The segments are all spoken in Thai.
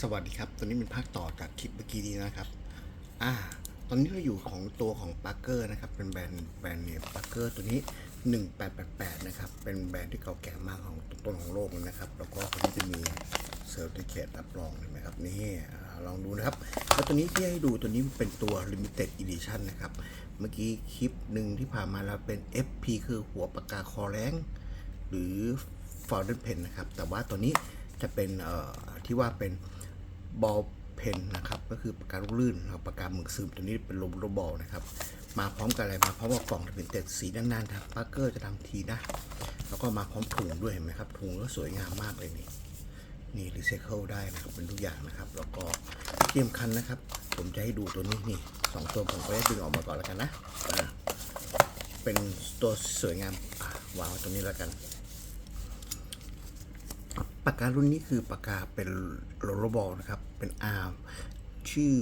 สวัสดีครับ ตอนนี้เป็นภาคต่อจากคลิปเมื่อกี้นี้นะครับ อ่า ตอนนี้เราอยู่ของตัวของปาร์เกอร์นะครับ เป็นแบรนด์แบรนด์เนมปาร์เกอร์ตัวนี้ 1888 นะครับ เป็นแบรนด์ที่เก่าแก่มากของต้นของโลกนะครับ แล้วก็ตัวนี้จะมีเซอร์ติเคตรับรองเห็นไหมครับ นี่ลองดูนะครับ แล้วตัวนี้ที่ให้ดูตัวนี้เป็นตัว Limited Edition นะครับ เมื่อกี้คลิปหนึ่งที่ผ่านมาแล้วเป็น FP คือหัวปากกาคอแรงหรือ fountain pen นะครับ แต่ว่าตัวนี้จะเป็นเอ่อที่ว่าเป็น บอลเพนนะครับ ก็คือปากกาลูกลื่นนะครับปากกาหมึกซึมตัวนี้เป็นโลโลบอลนะครับ มาพร้อมกับอะไรมาพร้อมกับกล่องเป็นเต็ดสีด้านๆครับปาร์เกอร์จะทำทีนะ แล้วก็มาพร้อมถุงด้วยเห็นไหมครับถุงก็สวยงามมากเลยนี่นี่รีไซเคิลได้นะครับเป็นทุกอย่างนะครับ แล้วก็เตรียมคันนะครับ ผมจะให้ดูตัวนี้นี่สองตัวผมก็จะดึงออกมาก่อนแล้วกันนะเป็นตัวสวยงามอะวางไว้ตรงนี้แล้วกัน ปากการุ่นนี้คือปากกาเป็นโรลบอลนะครับ เป็น R ชื่อ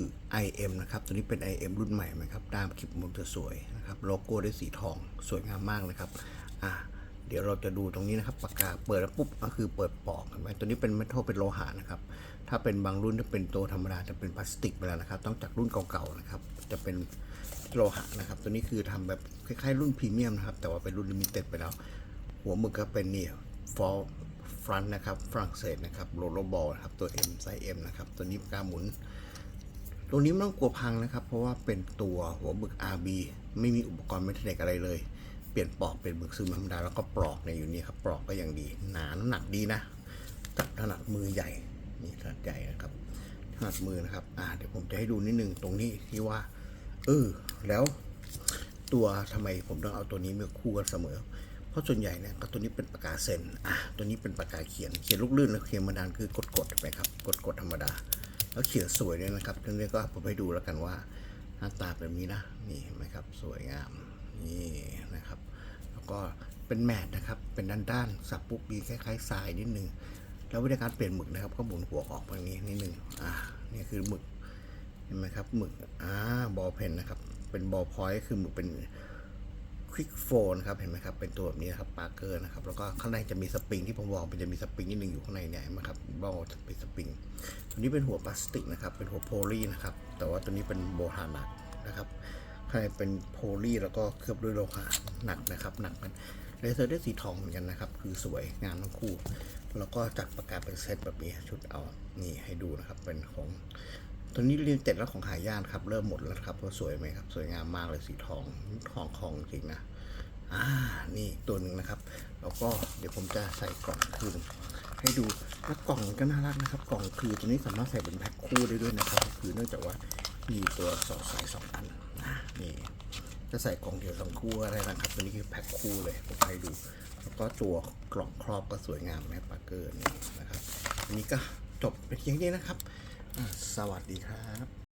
IM นะครับ ตัวนี้เป็น IM รุ่นใหม่นะครับดามคลิปมุนจะสวยนะครับ โลโก้ด้วยสีทองสวยงามมากเลยครับ อ่า เดี๋ยวเราจะดูตรงนี้นะครับ ปากกาเปิดแล้วปุ๊บก็คือเปิดปอกเห็นไหมตัวนี้เป็นเมทัลเป็นโลหะนะครับ ถ้าเป็นบางรุ่นถ้าเป็นตัวธรรมดาจะเป็นพลาสติกไปแล้วนะครับ ต้องจากรุ่นเก่าๆนะครับ จะเป็นโลหะนะครับ ตัวนี้คือทำแบบคล้ายๆรุ่นพรีเมียมนะครับ แต่ว่าเป็นรุ่นลิมิเต็ดไปแล้ว หัวหมึกก็เป็นนี่ฟอล ฟรันนะครับฝรั่งเศสนะครับโรลโลบอลนะครับตัว M ไซส์ M นะครับตัวนี้ปากกาหมุน ตัวนี้ไม่ต้องกลัวพังนะครับ เพราะว่าเป็นตัวหัวหมึก RB ไม่มีอุปกรณ์ไม่เทคนิคอะไรเลย เปลี่ยนปลอกเป็นหมึกซึมธรรมดาแล้วก็ปลอกในยอยู่นี่ครับปลอกก็ยังดีหนาน้ำหนักดีนะจับถนัดมือใหญ่นี่ถนัดใหญ่นะครับถนัดมือนะครับอ่าเดี๋ยวผมจะให้ดูนิดนึงตรงนี้ที่ว่าเออแล้วตัวทำไมผมต้องเอาตัวนี้มาคู่กันเสมอ เพราะส่วนใหญ่เนี่ยก็ตัวนี้เป็นปากกาเซนอะตัวนี้เป็นปากกาเขียนเขียนลูกลื่นแล้วเขียนธรรมดาคือกดกดๆไปครับกดกดๆธรรมดา แล้วเขียนสวยด้วยนะครับทีนี้ก็ผมให้ดูแล้วกันว่าหน้าตาแบบนี้นะนี่เห็นไหมครับสวยงามนี่นะครับ แล้วก็เป็นแมทนะครับเป็นด้านๆสับปุ๊บมีคล้ายๆทรายนิดนึงแล้ววิธีการเปลี่ยนหมึกนะครับ ก็หมุนหัวออกแบบนี้นิดนึงอ่านี่คือหมึกเห็นไหมครับหมึกอ่าบอลเพนนะครับเป็นบอลพอยต์คือหมึกเป็น ควิกโฟนครับเห็นไหมครับเป็นตัวแบบนี้นะครับปาร์เกอร์นะครับแล้วก็ข้างในจะมีสปริงที่ผมบอกมันจะมีสปริงนิดนึงอยู่ข้างในเนี่ยเห็นไหมครับบอลเป็นสปริงตัวนี้เป็นหัวพลาสติกนะครับเป็นหัวโพลีนะครับแต่ว่าตัวนี้เป็นโบฮานักนะครับข้างในเป็นโพลีแล้วก็เคลือบด้วยโลหะหนักนะครับหนักกันเลเซอร์ได้สีทองเหมือนกันนะครับคือสวยงามทั้งคู่ แล้วก็จัดประกาศเป็นเซตแบบนี้ชุดเอานี่ให้ดูนะครับเป็นของ ตัวนี้เรียนเจ็ดแล้วของหายากครับ เริ่มหมดแล้วครับว่าสวยไหมครับ สวยงามมากเลยสีทองทองทองจริงนะอ่านี่ตัวหนึ่งนะครับ แล้วก็เดี๋ยวผมจะใส่กล่องคืนให้ดูแล้วกล่องก็น่ารักนะครับ กล่องคือตัวนี้สามารถใส่เป็นแพ็คคู่ได้ด้วยนะครับ คือเนื่องจากว่ามีตัวสอดสายสองอันนะนี่จะใส่กล่องเดียวสองคู่อะไรนะครับ ตัวนี้คือแพ็คคู่เลยผมให้ดู แล้วก็ตัวกล่องครอบก็สวยงามแม่ปาร์เกอร์นี่นะครับอันนี้ก็จบไปเพียงนี้นะครับ สวัสดีครับ